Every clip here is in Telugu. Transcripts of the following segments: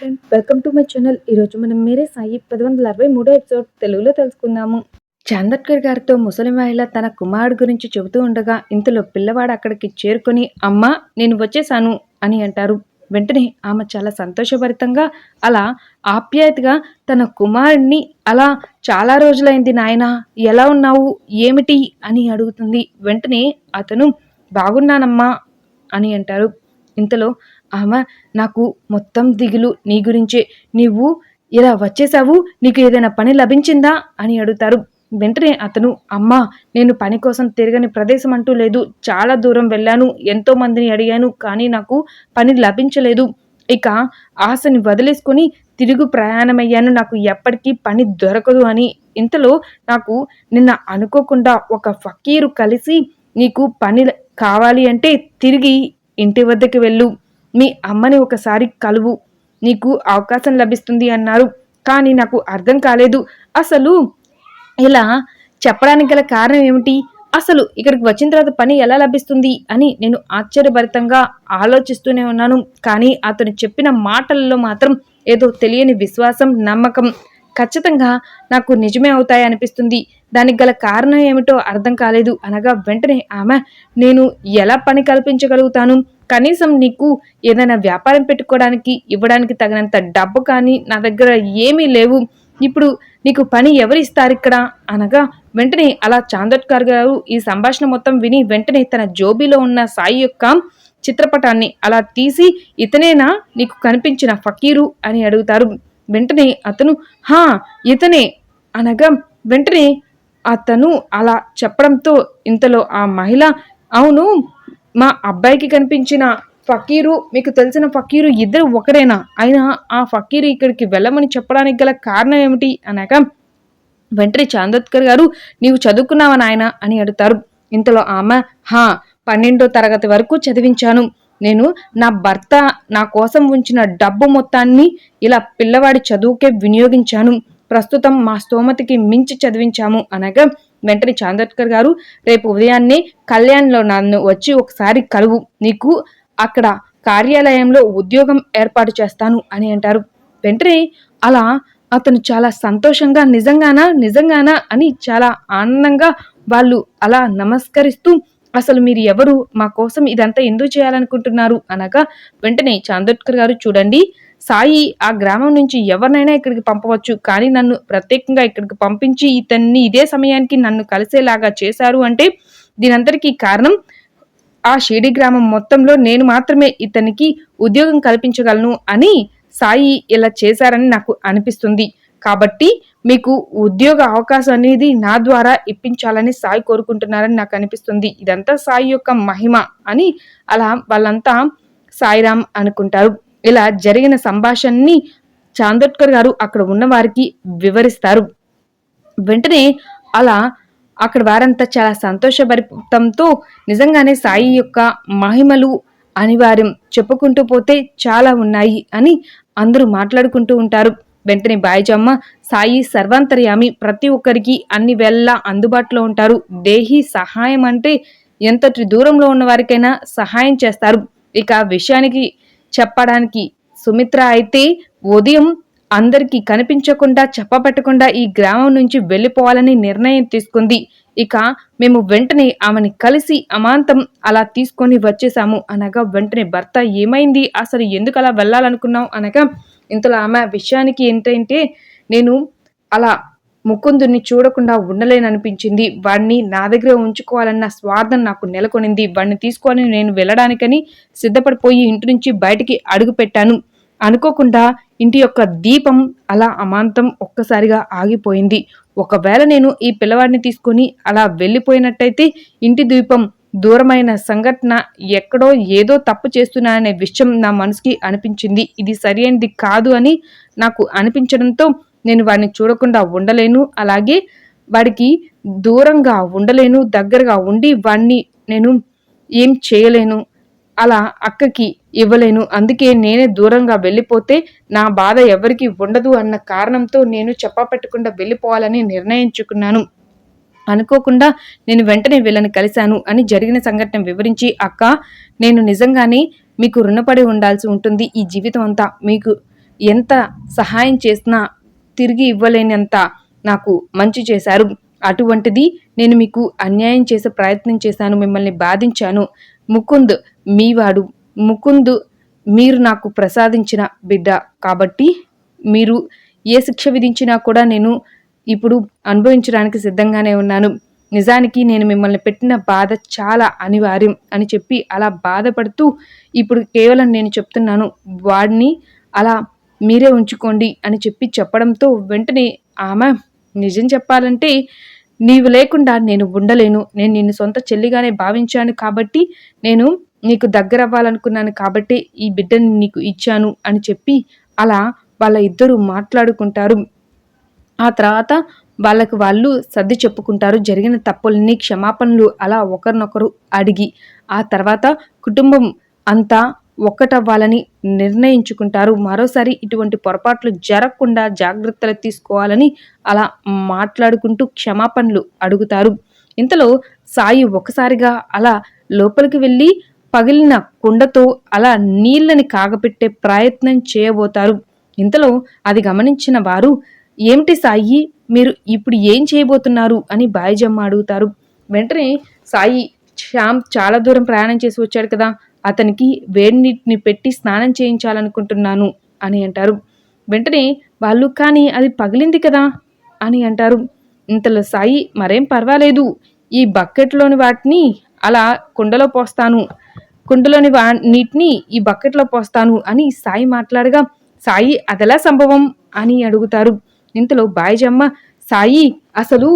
Friend welcome to my channel ఈరోజు మనం మీరే సాయి పది వందల అరవై మూడో ఎపిసోడ్ తెలుగులో తెలుసుకుందాము. చాందట్కర్ గారితో ముసలి మహిళ తన కుమారుడు గురించి చెబుతూ ఉండగా ఇంతలో పిల్లవాడు అక్కడికి చేరుకొని అమ్మా నేను వచ్చేసాను అని అంటారు. వెంటనే ఆమె చాలా సంతోషభరితంగా అలా ఆప్యాయతగా తన కుమారుడిని అలా చాలా రోజులైంది నాయన ఎలా ఉన్నావు ఏమిటి అని అడుగుతుంది. వెంటనే అతను బాగున్నానమ్మా అని అంటారు. ఇంతలో ఆమె నాకు మొత్తం దిగులు నీ గురించే. నీవు ఇలా వచ్చేసావు నీకు ఏదైనా పని లభించిందా అని అడుగుతారు. వెంటనే అతను అమ్మా నేను పని కోసం తిరగని ప్రదేశం అంటూ లేదు. చాలా దూరం వెళ్ళాను ఎంతో మందిని అడిగాను కానీ నాకు పని లభించలేదు. ఇక ఆశని వదిలేసుకొని తిరుగు ప్రయాణమయ్యాను. నాకు ఎప్పటికీ పని దొరకదు అని. ఇంతలో నాకు నిన్న అనుకోకుండా ఒక ఫకీరు కలిసి నీకు పని కావాలి అంటే తిరిగి ఇంటి వద్దకు వెళ్ళు. మీ అమ్మని ఒకసారి కలువు. నీకు అవకాశం లభిస్తుంది అన్నారు. కానీ నాకు అర్థం కాలేదు. అసలు ఇలా చెప్పడానికి గల కారణం ఏమిటి? అసలు ఇక్కడికి వచ్చిన తర్వాత పని ఎలా లభిస్తుంది అని నేను ఆశ్చర్యభరితంగా ఆలోచిస్తూనే ఉన్నాను. కానీ అతను చెప్పిన మాటలలో మాత్రం ఏదో తెలియని విశ్వాసం నమ్మకం ఖచ్చితంగా నాకు నిజమే అవుతాయి అనిపిస్తుంది. దానికి గల కారణం ఏమిటో అర్థం కాలేదు. అనగా వెంటనే ఆమె నేను ఎలా పని కల్పించగలుగుతాను? కనీసం నీకు ఏదైనా వ్యాపారం పెట్టుకోవడానికి ఇవ్వడానికి తగినంత డబ్బు కానీ నా దగ్గర ఏమీ లేవు. ఇప్పుడు నీకు పని ఎవరు ఇస్తారు ఇక్కడ? అనగా వెంటనే అలా చాందోట్కర్ గారు ఈ సంభాషణ మొత్తం విని వెంటనే తన జోబీలో ఉన్న సాయి యొక్క చిత్రపటాన్ని అలా తీసి ఇతనేనా నీకు కనిపించిన ఫకీరు అని అడుగుతారు. వెంటనే అతను హా ఇతనే అనగా వెంటనే అతను అలా చెప్పడంతో ఇంతలో ఆ మహిళ అవును మా అబ్బాయికి కనిపించిన ఫకీరు మీకు తెలిసిన ఫకీరు ఇద్దరు ఒకరేనా అయినా ఆ ఫకీరు ఇక్కడికి వెళ్ళమని చెప్పడానికి గల కారణం ఏమిటి? అనగా వెంటనే చాందోత్కర్ గారు నీవు చదువుకున్నావా నాయన? అని అడుగుతారు. ఇంతలో ఆమె హా పన్నెండో తరగతి వరకు చదివించాను. నేను నా భర్త నా కోసం ఉంచిన డబ్బు మొత్తాన్ని ఇలా పిల్లవాడి చదువుకే వినియోగించాను. ప్రస్తుతం మా స్తోమతికి మించి చదివించాము అనగా వెంటనే చాందర్కర్ గారు రేపు ఉదయాన్నే కళ్యాణ్లో నన్ను వచ్చి ఒకసారి కలువు. నీకు అక్కడ కార్యాలయంలో ఉద్యోగం ఏర్పాటు చేస్తాను అని అంటారు. వెంటనే అలా అతను చాలా సంతోషంగా నిజంగానా? నిజంగానా? అని చాలా ఆనందంగా వాళ్ళు అలా నమస్కరిస్తూ అసలు మీరు ఎవరు? మా కోసం ఇదంతా ఎందుకు చేయాలనుకుంటున్నారు? అనగా వెంటనే చాందోత్కర్ గారు చూడండి సాయి ఆ గ్రామం నుంచి ఎవరినైనా ఇక్కడికి పంపవచ్చు. కానీ నన్ను ప్రత్యేకంగా ఇక్కడికి పంపించి ఇతన్ని ఇదే సమయానికి నన్ను కలిసేలాగా చేశారు అంటే దీనంతటికీ కారణం ఆ షిరిడి గ్రామం మొత్తంలో నేను మాత్రమే ఇతనికి ఉద్యోగం కల్పించగలను అని సాయి ఇలా చేశారని నాకు అనిపిస్తుంది. కాబట్టి మీకు ఉద్యోగ అవకాశం అనేది నా ద్వారా ఇప్పించాలని సాయి కోరుకుంటున్నారని నాకు అనిపిస్తుంది. ఇదంతా సాయి యొక్క మహిమ అని అలా వాళ్ళంతా సాయిరామ్ అనుకుంటారు. ఇలా జరిగిన సంభాషణని చాందోట్కర్ గారు అక్కడ ఉన్న వారికి వివరిస్తారు. వెంటనే అలా అక్కడ వారంతా చాలా సంతోషభరితంతో నిజంగానే సాయి యొక్క మహిమలు అనివార్యం చెప్పుకుంటూ పోతే చాలా ఉన్నాయి అని అందరూ మాట్లాడుకుంటూ ఉంటారు. వెంటనే బాయిజమ్మ సాయి సర్వాంతర్యామి ప్రతి ఒక్కరికి అన్ని వేళ అందుబాటులో ఉంటారు. దేహి సహాయం అంటే ఎంతటి దూరంలో ఉన్న వారికైనా సహాయం చేస్తారు. ఇక విషయానికి చెప్పడానికి సుమిత్ర అయితే ఉదయం అందరికీ కనిపించకుండా చెప్పబెట్టకుండా ఈ గ్రామం నుంచి వెళ్ళిపోవాలని నిర్ణయం తీసుకుంది. ఇక మేము వెంటనే ఆమెని కలిసి అమాంతం అలా తీసుకొని వచ్చేసాము అనగా వెంటనే భర్త ఏమైంది? అసలు ఎందుకు అలా వెళ్ళాలనుకున్నాం అనగా ఇంతలో ఆమె విషయానికి ఏంటంటే నేను అలా ముకుందుని చూడకుండా ఉండలేననిపించింది. వాడిని నా దగ్గర ఉంచుకోవాలన్న స్వార్థం నాకు నెలకొనింది. వాడిని తీసుకొని నేను వెళ్ళడానికని సిద్ధపడిపోయి ఇంటి నుంచి బయటికి అడుగు పెట్టాను. అనుకోకుండా ఇంటి యొక్క దీపం అలా అమాంతం ఒక్కసారిగా ఆగిపోయింది. ఒకవేళ నేను ఈ పిల్లవాడిని తీసుకొని అలా వెళ్ళిపోయినట్టయితే ఇంటి దీపం దూరమైన సంఘటన ఎక్కడో ఏదో తప్పు చేస్తున్నాననే విషయం నా మనసుకి అనిపించింది. ఇది సరైనది కాదు అని నాకు అనిపించడంతో నేను వాడిని చూడకుండా ఉండలేను. అలాగే వాడికి దూరంగా ఉండలేను దగ్గరగా ఉండి వాడిని నేను ఏం చేయలేను అలా అక్కకి ఇవ్వలేను. అందుకే నేనే దూరంగా వెళ్ళిపోతే నా బాధ ఎవరికి ఉండదు అన్న కారణంతో నేను చెప్పపెట్టకుండా వెళ్ళిపోవాలని నిర్ణయించుకున్నాను. అనుకోకుండా నేను వెంటనే వీళ్ళని కలిశాను అని జరిగిన సంఘటన వివరించి అక్క నేను నిజంగానే మీకు రుణపడి ఉండాల్సి ఉంటుంది. ఈ జీవితం అంతా మీకు ఎంత సహాయం చేసినా తిరిగి ఇవ్వలేనంత నాకు మంచి చేశారు. అటువంటిది నేను మీకు అన్యాయం చేసే ప్రయత్నం చేశాను మిమ్మల్ని బాధించాను. ముకుంద్ మీవాడు ముకుంద్ మీరు నాకు ప్రసాదించిన బిడ్డ కాబట్టి మీరు ఏ శిక్ష విధించినా కూడా నేను ఇప్పుడు అనుభవించడానికి సిద్ధంగానే ఉన్నాను. నిజానికి నేను మిమ్మల్ని పెట్టిన బాధ చాలా అనివార్యం అని చెప్పి అలా బాధపడుతూ ఇప్పుడు కేవలం నేను చెప్తున్నాను వాడిని అలా మీరే ఉంచుకోండి అని చెప్పి చెప్పడంతో వెంటనే ఆమె నిజం చెప్పాలంటే నీవు లేకుండా నేను ఉండలేను. నేను నిన్ను సొంత చెల్లిగానే భావించాను కాబట్టి నేను నీకు దగ్గర అవ్వాలనుకున్నాను కాబట్టి ఈ బిడ్డని నీకు ఇచ్చాను అని చెప్పి అలా వాళ్ళ ఇద్దరు మాట్లాడుకుంటారు. ఆ తర్వాత వాళ్ళకు వాళ్ళు సర్ది చెప్పుకుంటారు. జరిగిన తప్పుల్ని క్షమాపణలు అలా ఒకరినొకరు అడిగి ఆ తర్వాత కుటుంబం అంతా ఒక్కటవ్వాలని నిర్ణయించుకుంటారు. మరోసారి ఇటువంటి పొరపాట్లు జరగకుండా జాగ్రత్తలు తీసుకోవాలని అలా మాట్లాడుకుంటూ క్షమాపణలు అడుగుతారు. ఇంతలో సాయి ఒకసారిగా అలా లోపలికి వెళ్ళి పగిలిన కుండతో అలా నీళ్ళని కాగపెట్టే ప్రయత్నం చేయబోతారు. ఇంతలో అది గమనించిన వారు ఏమిటి సాయి? మీరు ఇప్పుడు ఏం చేయబోతున్నారు? అని బాయిజమ్మ అడుగుతారు. వెంటనే సాయి శ్యామ్ చాలా దూరం ప్రయాణం చేసి వచ్చాడు కదా. అతనికి వేడి నీటిని పెట్టి స్నానం చేయించాలనుకుంటున్నాను అని అంటారు. వెంటనే వాళ్ళు కానీ అది పగిలింది కదా అని అంటారు. ఇంతలో సాయి మరేం పర్వాలేదు. ఈ బకెట్లోని వాటిని అలా కుండలో పోస్తాను. కుండలోని వా నీటిని ఈ బకెట్లో పోస్తాను అని సాయి మాట్లాడగా సాయి అదెలా సంభవం? అని అడుగుతారు. ఇంతలో బాయిజమ్మ సాయి అసలు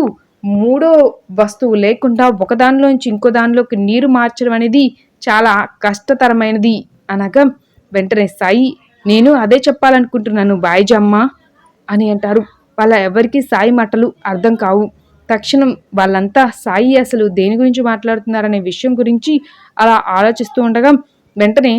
మూడో వస్తువు లేకుండా ఒకదానిలోంచి ఇంకో దానిలోకి నీరు మార్చడం అనేది చాలా కష్టతరమైనది అనగా వెంటనే సాయి నేను అదే చెప్పాలనుకుంటున్నాను బాయిజమ్మ అని అంటారు. వాళ్ళ ఎవరికి సాయి మాటలు అర్థం కావు. తక్షణం వాళ్ళంతా సాయి అసలు దేని గురించి మాట్లాడుతున్నారనే విషయం గురించి అలా ఆలోచిస్తూ ఉండగా వెంటనే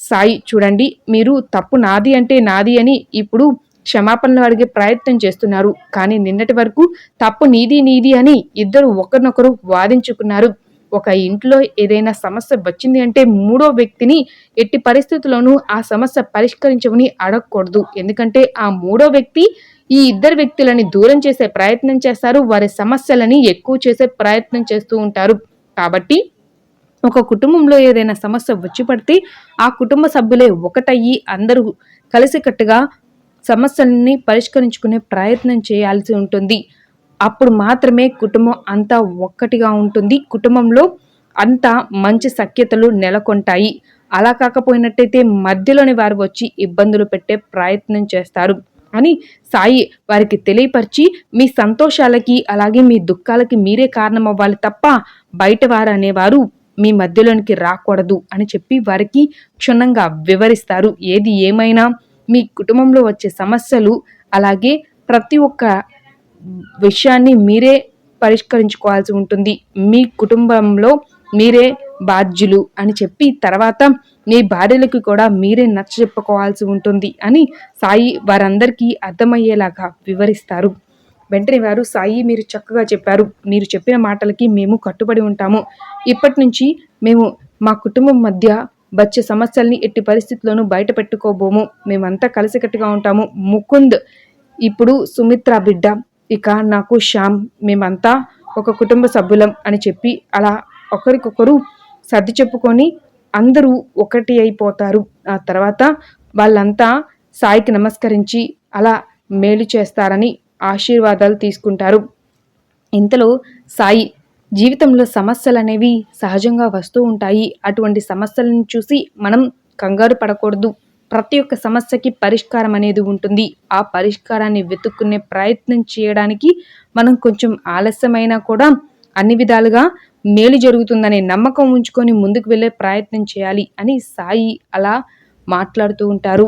సాయి చూడండి మీరు తప్పు నాది అంటే నాది అని ఇప్పుడు క్షమాపణలు అడిగే ప్రయత్నం చేస్తున్నారు. కానీ నిన్నటి వరకు తప్పు నీది నీది అని ఇద్దరు ఒకరినొకరు వాదించుకున్నారు. ఒక ఇంట్లో ఏదైనా సమస్య వచ్చింది అంటే మూడో వ్యక్తిని ఎట్టి పరిస్థితుల్లోనూ ఆ సమస్య పరిష్కరించమని అడగకూడదు. ఎందుకంటే ఆ మూడో వ్యక్తి ఈ ఇద్దరు వ్యక్తులని దూరం చేసే ప్రయత్నం చేస్తారు. వారి సమస్యలని ఎక్కువ చేసే ప్రయత్నం చేస్తూ ఉంటారు. కాబట్టి ఒక కుటుంబంలో ఏదైనా సమస్య వచ్చి పడితే ఆ కుటుంబ సభ్యులే ఒకటయ్యి అందరూ కలిసికట్టుగా సమస్యల్ని పరిష్కరించుకునే ప్రయత్నం చేయాల్సి ఉంటుంది. అప్పుడు మాత్రమే కుటుంబం అంతా ఒక్కటిగా ఉంటుంది. కుటుంబంలో అంతా మంచి సఖ్యతలు నెలకొంటాయి. అలా కాకపోయినట్టయితే మధ్యలోని వారు వచ్చి ఇబ్బందులు పెట్టే ప్రయత్నం చేస్తారు అని సాయి వారికి తెలియపరిచి మీ సంతోషాలకి అలాగే మీ దుఃఖాలకి మీరే కారణం అవ్వాలి తప్ప బయట వారు అనేవారు మీ మధ్యలోనికి రాకూడదు అని చెప్పి వారికి క్షుణ్ణంగా వివరిస్తారు. ఏది ఏమైనా మీ కుటుంబంలో వచ్చే సమస్యలు అలాగే ప్రతి ఒక్క విషయాన్ని మీరే పరిష్కరించుకోవాల్సి ఉంటుంది. మీ కుటుంబంలో మీరే బాధ్యులు అని చెప్పి తర్వాత మీ భార్యలకు కూడా మీరే నచ్చ చెప్పుకోవాల్సి ఉంటుంది అని సాయి వారందరికీ అర్థమయ్యేలాగా వివరిస్తారు. వెంటనే వారు సాయి మీరు చక్కగా చెప్పారు. మీరు చెప్పిన మాటలకి మేము కట్టుబడి ఉంటాము. ఇప్పటి నుంచి మేము మా కుటుంబం మధ్య వచ్చే సమస్యల్ని ఎట్టి పరిస్థితుల్లోనూ బయట పెట్టుకోబోము మేమంతా కలిసికట్టుగా ఉంటాము. ముకుంద్ ఇప్పుడు సుమిత్ర బిడ్డ. ఇక నాకు శ్యామ్. మేమంతా ఒక కుటుంబ సభ్యులం అని చెప్పి అలా ఒకరికొకరు సర్ది చెప్పుకొని అందరూ ఒకటి అయిపోతారు. ఆ తర్వాత వాళ్ళంతా సాయికి నమస్కరించి అలా మేలు చేస్తారని ఆశీర్వాదాలు తీసుకుంటారు. ఇంతలో సాయి జీవితంలో సమస్యలు అనేవి సహజంగా వస్తూ ఉంటాయి. అటువంటి సమస్యలను చూసి మనం కంగారు పడకూడదు. ప్రతి ఒక్క సమస్యకి పరిష్కారం అనేది ఉంటుంది. ఆ పరిష్కారాన్ని వెతుక్కునే ప్రయత్నం చేయడానికి మనం కొంచెం ఆలస్యమైనా కూడా అన్ని విధాలుగా మేలు జరుగుతుందనే నమ్మకం ఉంచుకొని ముందుకు వెళ్ళే ప్రయత్నం చేయాలి అని సాయి అలా మాట్లాడుతూ ఉంటారు.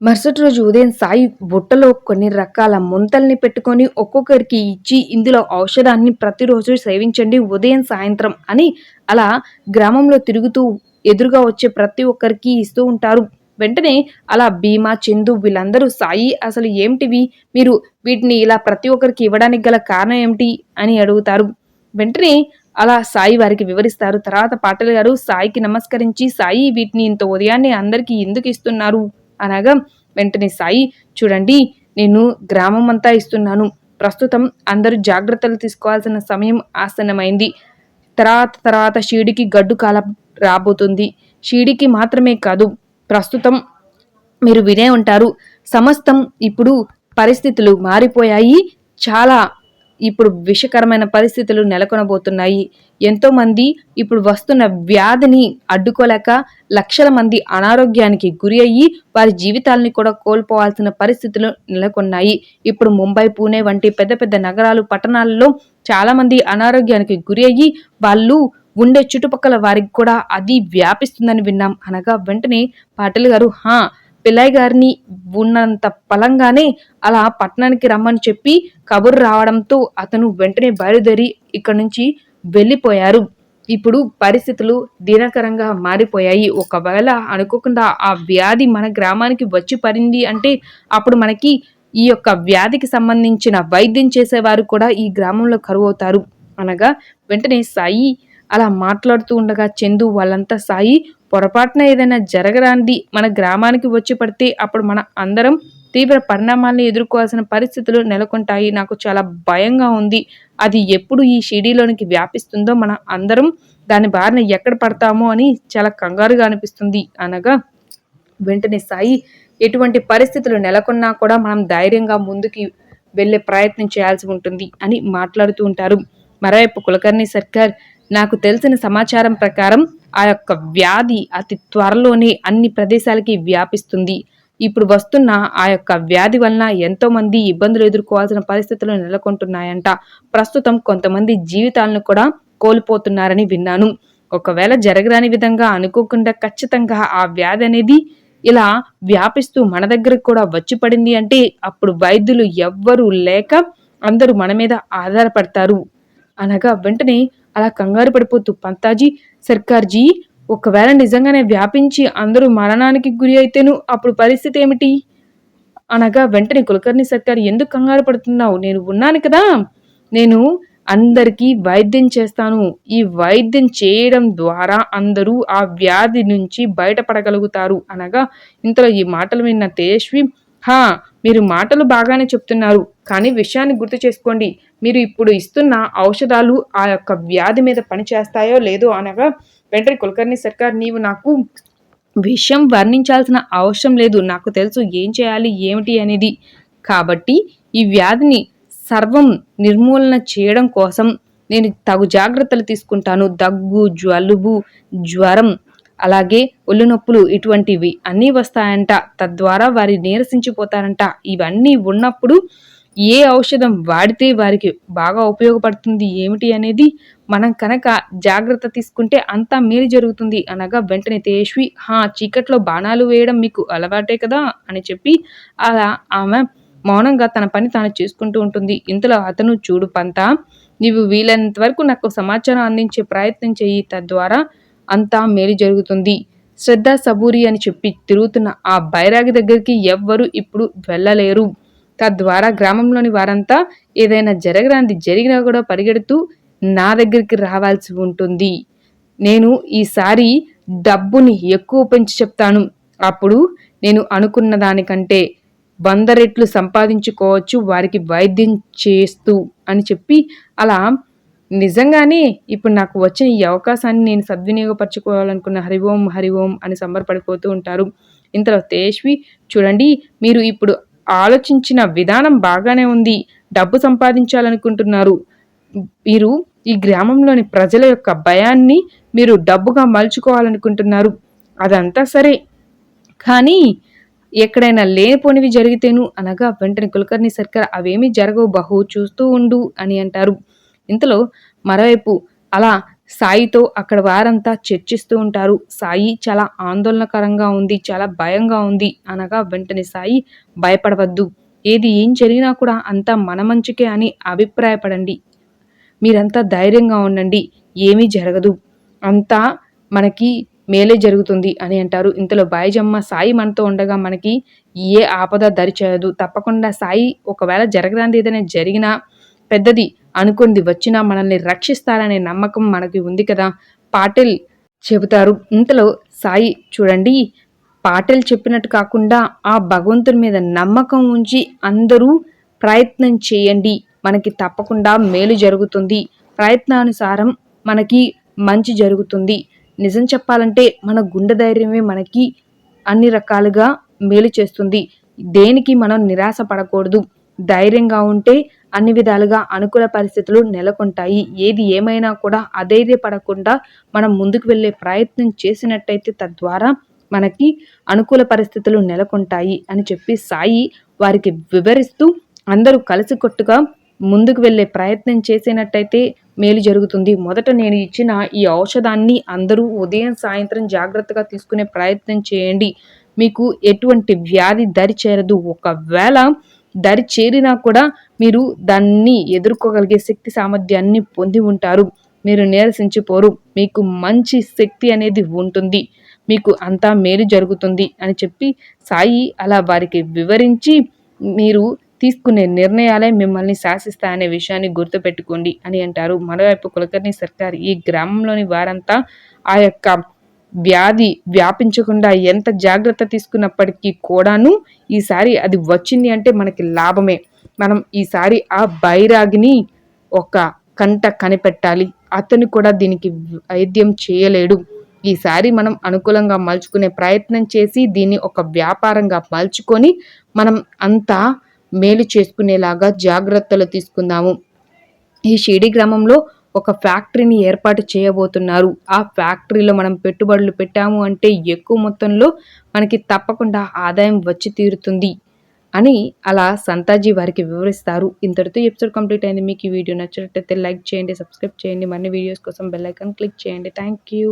మరుసటి రోజు ఉదయం సాయి బుట్టలో కొన్ని రకాల ముంతల్ని పెట్టుకొని ఒక్కొక్కరికి ఇచ్చి ఇందులో ఔషధాన్ని ప్రతిరోజు సేవించండి ఉదయం సాయంత్రం అని అలా గ్రామంలో తిరుగుతూ ఎదురుగా వచ్చే ప్రతి ఒక్కరికి ఇస్తూ ఉంటారు. వెంటనే అలా భీమా చందు వీళ్ళందరూ సాయి అసలు ఏమిటివి? మీరు వీటిని ఇలా ప్రతి ఒక్కరికి ఇవ్వడానికి గల కారణం ఏమిటి? అని అడుగుతారు. వెంటనే అలా సాయి వారికి వివరిస్తారు. తర్వాత పాటలు గారు సాయికి నమస్కరించి సాయి వీటిని ఇంత ఉదయాన్నే అందరికీ ఎందుకు ఇస్తున్నారు? అనగా వెంటనే సాయి చూడండి నేను గ్రామం అంతా ఇస్తున్నాను. ప్రస్తుతం అందరూ జాగ్రత్తలు తీసుకోవాల్సిన సమయం ఆసన్నమైంది. తర్వాత తర్వాత షీడికి గడ్డు కాలం రాబోతుంది. షీడికి మాత్రమే కాదు ప్రస్తుతం మీరు వినే ఉంటారు. సమస్తం ఇప్పుడు పరిస్థితులు మారిపోయాయి. చాలా ఇప్పుడు విషకరమైన పరిస్థితులు నెలకొనబోతున్నాయి. ఎంతో మంది ఇప్పుడు వస్తున్న వ్యాధిని అడ్డుకోలేక లక్షల మంది అనారోగ్యానికి గురి అయ్యి వారి జీవితాలని కూడా కోల్పోవాల్సిన పరిస్థితులు నెలకొన్నాయి. ఇప్పుడు ముంబై పూణే వంటి పెద్ద పెద్ద నగరాలు పట్టణాలలో చాలా మంది అనారోగ్యానికి గురి అయ్యి వాళ్ళు ఉండే చుట్టుపక్కల వారికి కూడా అది వ్యాపిస్తుందని విన్నాం అనగా వెంటనే పాటిల్ గారు హా పిల్లయ్య గారిని ఉన్నంత బలంగానే అలా పట్టణానికి రమ్మని చెప్పి కబురు రావడంతో అతను వెంటనే బయలుదేరి ఇక్కడి నుంచి వెళ్ళిపోయారు. ఇప్పుడు పరిస్థితులు దీనకరంగా మారిపోయాయి. ఒకవేళ అనుకోకుండా ఆ వ్యాధి మన గ్రామానికి వచ్చి పడింది అంటే అప్పుడు మనకి ఈ యొక్క వ్యాధికి సంబంధించిన వైద్యం చేసేవారు కూడా ఈ గ్రామంలో కరువు అవుతారు. అనగా వెంటనే సాయి అలా మాట్లాడుతూ ఉండగా చందు వాళ్ళంతా సాయి పొరపాటున ఏదైనా జరగరాంది మన గ్రామానికి వచ్చి పడితే అప్పుడు మన అందరం తీవ్ర పరిణామాలను ఎదుర్కోవాల్సిన పరిస్థితులు నెలకొంటాయి. నాకు చాలా భయంగా ఉంది. అది ఎప్పుడు ఈ షిడీలోనికి వ్యాపిస్తుందో మన అందరం దాని బారిన ఎక్కడ పడతామో అని చాలా కంగారుగా అనిపిస్తుంది. అనగా వెంటనే సాయి ఎటువంటి పరిస్థితులు నెలకొన్నా కూడా మనం ధైర్యంగా ముందుకి వెళ్ళే ప్రయత్నం చేయాల్సి ఉంటుంది అని మాట్లాడుతూ ఉంటారు. మరోవైపు కులకర్ణి సర్కార్ నాకు తెలిసిన సమాచారం ప్రకారం ఆ యొక్క వ్యాధి అతి త్వరలోనే అన్ని ప్రదేశాలకి వ్యాపిస్తుంది. ఇప్పుడు వస్తున్న ఆ యొక్క వ్యాధి వలన ఎంతో మంది ఇబ్బందులు ఎదుర్కోవాల్సిన పరిస్థితులు నెలకొంటున్నాయంట. ప్రస్తుతం కొంతమంది జీవితాలను కూడా కోల్పోతున్నారని విన్నాను. ఒకవేళ జరగరాని విధంగా అనుకోకుండా ఖచ్చితంగా ఆ వ్యాధి అనేది ఇలా వ్యాపిస్తూ మన దగ్గరకు కూడా వచ్చి పడింది అంటే అప్పుడు వైద్యులు ఎవ్వరూ లేక అందరూ మన మీద ఆధారపడతారు. అనగా వెంటనే అలా కంగారు పడిపోతూ పంతాజీ సర్కార్జీ ఒకవేళ నిజంగానే వ్యాపించి అందరూ మరణానికి గురి అయితేను అప్పుడు పరిస్థితి ఏమిటి? అనగా వెంటనే కులకర్ణి సర్కార్ ఎందుకు కంగారు పడుతున్నావు? నేను ఉన్నాను కదా. నేను అందరికీ వైద్యం చేస్తాను. ఈ వైద్యం చేయడం ద్వారా అందరూ ఆ వ్యాధి నుంచి బయటపడగలుగుతారు. అనగా ఇంతలో ఈ మాటలు విన్న తేజస్వి హా మీరు మాటలు బాగానే చెప్తున్నారు కానీ విషయాన్ని గుర్తు చేసుకోండి. మీరు ఇప్పుడు ఇస్తున్న ఔషధాలు ఆ యొక్క వ్యాధి మీద పనిచేస్తాయో లేదో అనగా వెంటనే కులకర్ణి సర్కార్ నీవు నాకు విషయం వర్ణించాల్సిన అవసరం లేదు. నాకు తెలుసు ఏం చేయాలి ఏమిటి అనేది. కాబట్టి ఈ వ్యాధిని సర్వం నిర్మూలన చేయడం కోసం నేను తగు జాగ్రత్తలు తీసుకుంటాను. దగ్గు జలుబు జ్వరం అలాగే ఒళ్ళు నొప్పులు ఇటువంటివి అన్నీ వస్తాయంట. తద్వారా వారి నీరసించిపోతారంట. ఇవన్నీ ఉన్నప్పుడు ఏ ఔషధం వాడితే వారికి బాగా ఉపయోగపడుతుంది ఏమిటి అనేది మనం కనుక జాగ్రత్త తీసుకుంటే అంతా మేలు జరుగుతుంది అనగా వెంటనే తేజ్వి హా చీకట్లో బాణాలు వేయడం మీకు అలవాటే కదా? అని చెప్పి అలా ఆమె మౌనంగా తన పని తాను చేసుకుంటూ ఉంటుంది. ఇంతలో అతను చూడు పంత నీవు వీలైనంత వరకు నాకు సమాచారం అందించే ప్రయత్నం చేయి తద్వారా అంతా మేలు జరుగుతుంది. శ్రద్ధ సబూరి అని చెప్పి తిరుగుతున్న ఆ బైరాగి దగ్గరికి ఎవ్వరూ ఇప్పుడు వెళ్ళలేరు. తద్వారా గ్రామంలోని వారంతా ఏదైనా జరగరాంది జరిగినా కూడా పరిగెడుతూ నా దగ్గరికి రావాల్సి ఉంటుంది. నేను ఈసారి డబ్బుని ఎక్కువ పెంచి చెప్తాను. అప్పుడు నేను అనుకున్న దానికంటే వంద రెట్లు సంపాదించుకోవచ్చు వారికి వైద్యం చేస్తూ అని చెప్పి అలా నిజంగానే ఇప్పుడు నాకు వచ్చిన ఈ అవకాశాన్ని నేను సద్వినియోగపరచుకోవాలనుకున్న హరి ఓం హరి ఓం అని సంబరపడిపోతూ ఉంటారు. ఇంతలో తేష్వి చూడండి మీరు ఇప్పుడు ఆలోచించిన విధానం బాగానే ఉంది. డబ్బు సంపాదించాలనుకుంటున్నారు. మీరు ఈ గ్రామంలోని ప్రజల యొక్క భయాన్ని మీరు డబ్బుగా మలుచుకోవాలనుకుంటున్నారు. అదంతా సరే. కానీ ఎక్కడైనా లేనిపోనివి జరిగితేను అనగా వెంటనే కులకర్ణి సర్కార్ అవేమీ జరగవు. బహు చూస్తూ ఉండు అని అంటారు. ఇంతలో మరోవైపు అలా సాయితో అక్కడ వారంతా చర్చిస్తూ ఉంటారు. సాయి చాలా ఆందోళనకరంగా ఉంది చాలా భయంగా ఉంది అనగా వెంటనే సాయి భయపడవద్దు. ఏది ఏం జరిగినా కూడా అంతా మన మంచికే అని అభిప్రాయపడండి. మీరంతా ధైర్యంగా ఉండండి ఏమీ జరగదు. అంతా మనకి మేలే జరుగుతుంది అని అంటారు. ఇంతలో బాయిజమ్మ సాయి మనతో ఉండగా మనకి ఏ ఆపద దరిచేయదు. తప్పకుండా సాయి ఒకవేళ జరగడానికి ఏదైనా జరిగినా పెద్దది అనుకుంది. వచ్చినా మనల్ని రక్షిస్తారనే నమ్మకం మనకి ఉంది కదా. పాటిల్ చెబుతారు. ఇంతలో సాయి చూడండి. పాటలు చెప్పినట్టు కాకుండా ఆ భగవంతుని మీద నమ్మకం ఉంచి అందరూ ప్రయత్నం చేయండి. మనకి తప్పకుండా మేలు జరుగుతుంది. ప్రయత్నానుసారం మనకి మంచి జరుగుతుంది. నిజం చెప్పాలంటే మన గుండె ధైర్యమే మనకి అన్ని రకాలుగా మేలు చేస్తుంది. దేనికి మనం నిరాశ పడకూడదు. ధైర్యంగా ఉంటే అన్ని విధాలుగా అనుకూల పరిస్థితులు నెలకొంటాయి. ఏది ఏమైనా కూడా అధైర్యపడకుండా మనం ముందుకు వెళ్ళే ప్రయత్నం చేసినట్టయితే తద్వారా మనకి అనుకూల పరిస్థితులు నెలకొంటాయి అని చెప్పి సాయి వారికి వివరిస్తూ అందరూ కలిసికొట్టుగా ముందుకు వెళ్ళే ప్రయత్నం చేసినట్టయితే మేలు జరుగుతుంది. మొదట నేను ఇచ్చిన ఈ ఔషధాన్ని అందరూ ఉదయం సాయంత్రం జాగ్రత్తగా తీసుకునే ప్రయత్నం చేయండి. మీకు ఎటువంటి వ్యాధి దరి చేరదు. ఒకవేళ దరి చేరినా కూడా మీరు దాన్ని ఎదుర్కోగలిగే శక్తి సామర్థ్యాన్ని పొంది ఉంటారు. మీరు నీరసించిపోరు. మీకు మంచి శక్తి అనేది ఉంటుంది. మీకు అంతా మేలు జరుగుతుంది అని చెప్పి సాయి అలా వారికి వివరించి మీరు తీసుకునే నిర్ణయాలే మిమ్మల్ని శాసిస్తాయనే విషయాన్ని గుర్తుపెట్టుకోండి అని అంటారు. మరోవైపు కులకర్ణి సర్కార్ ఈ గ్రామంలోని వారంతా ఆ యొక్క వ్యాధి వ్యాపించకుండా ఎంత జాగ్రత్త తీసుకున్నప్పటికీ కూడాను ఈసారి అది వచ్చింది అంటే మనకి లాభమే. మనం ఈసారి ఆ బైరాగిని ఒక కంట కనిపెట్టాలి. అతను కూడా దీనికి వైద్యం చేయలేడు. ఈసారి మనం అనుకూలంగా మలుచుకునే ప్రయత్నం చేసి దీన్ని ఒక వ్యాపారంగా మలుచుకొని మనం అంతా మేలు చేసుకునేలాగా జాగ్రత్తలు తీసుకుందాము. ఈ షిడి గ్రామంలో ఒక ఫ్యాక్టరీని ఏర్పాటు చేయబోతున్నారు. ఆ ఫ్యాక్టరీలో మనం పెట్టుబడులు పెట్టాము అంటే ఎక్కువ మొత్తంలో మనకి తప్పకుండా ఆదాయం వచ్చి తీరుతుంది అని అలా సంతాజీ వారికి వివరిస్తారు. ఇంతటితో ఎపిసోడ్ కంప్లీట్ అయింది. మీకు ఈ వీడియో నచ్చినట్టయితే లైక్ చేయండి సబ్స్క్రైబ్ చేయండి. మరిన్ని వీడియోస్ కోసం బెల్ ఐకాన్ క్లిక్ చేయండి. Thank you